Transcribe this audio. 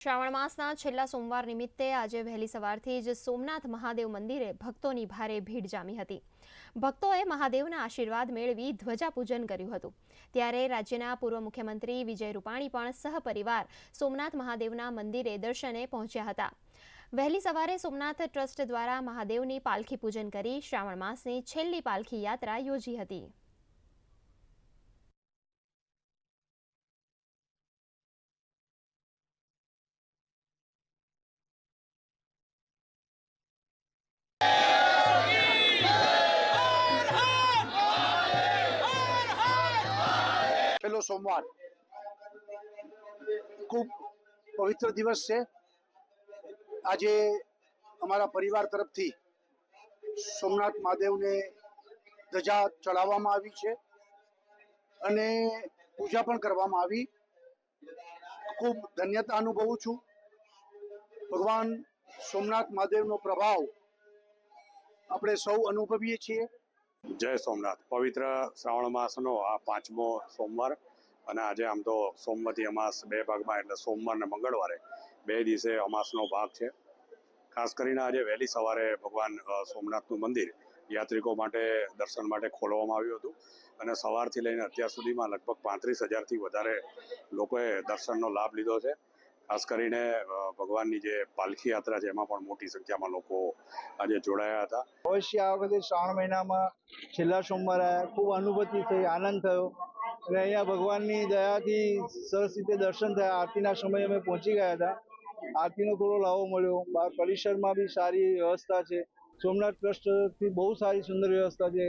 શ્રાવણ માસના છેલ્લા સોમવાર નિમિત્તે આજે વહેલી સવારથી જ સોમનાથ મહાદેવ મંદિરે ભક્તોની ભારે ભીડ જામી હતી. ભક્તોએ મહાદેવના આશીર્વાદ મેળવી ધ્વજાપૂજન કર્યું હતું. ત્યારે રાજ્યના પૂર્વ મુખ્યમંત્રી વિજય રૂપાણી પણ સહપરિવાર સોમનાથ મહાદેવના મંદિરે દર્શને પહોંચ્યા હતા. વહેલી સવારે સોમનાથ ટ્રસ્ટ દ્વારા મહાદેવની પાલખી પૂજન કરી શ્રાવણ માસની છેલ્લી પાલખી યાત્રા યોજી હતી. છેલ્લો સોમવાર ખૂબ પવિત્ર દિવસ છે આજે અમારા પરિવાર તરફથી સોમનાથ મહાદેવને ધજા ચડાવવામાં આવી છે અને પૂજા પણ કરવામાં આવી। ખૂબ ધન્યતા અનુભવું છું। ભગવાન સોમનાથ મહાદેવનો પ્રભાવ આપણે સૌ અનુભવીએ છીએ। જય સોમનાથ. પવિત્ર શ્રાવણ માસનો આ પાંચમો સોમવાર અને આજે આમ તો સોમવતી અમાસ બે ભાગમાં, એટલે સોમવાર ને મંગળવારે બે દિવસે અમાસનો ભાગ છે. ખાસ કરીને આજે વહેલી સવારે ભગવાન સોમનાથનું મંદિર યાત્રિકો માટે દર્શન માટે ખોલવામાં આવ્યું હતું. અને સવારથી લઈને અત્યાર સુધીમાં લગભગ પાંત્રીસ હજારથી વધારે લોકોએ દર્શનનો લાભ લીધો છે. ખાસ કરીને ભગવાનની જે પાલખી યાત્રા છે, એમાં પણ મોટી સંખ્યામાં લોકો આજે જોડાયા હતા. અવશ્ય આ વખતે શ્રાવણ મહિનામાં છેલ્લા સોમવારે ખૂબ અનુભૂતિ થઈ, આનંદ થયો. અને અહીંયા ભગવાનની દયાથી સરસ રીતે દર્શન થયા. આરતીના સમયે અમે પહોંચી ગયા હતા. આરતીનો થોડો લાવો મળ્યો. બહાર પરિસરમાં બી સારી વ્યવસ્થા છે. સોમનાથ ટ્રસ્ટથી બહુ સારી સુંદર વ્યવસ્થા છે.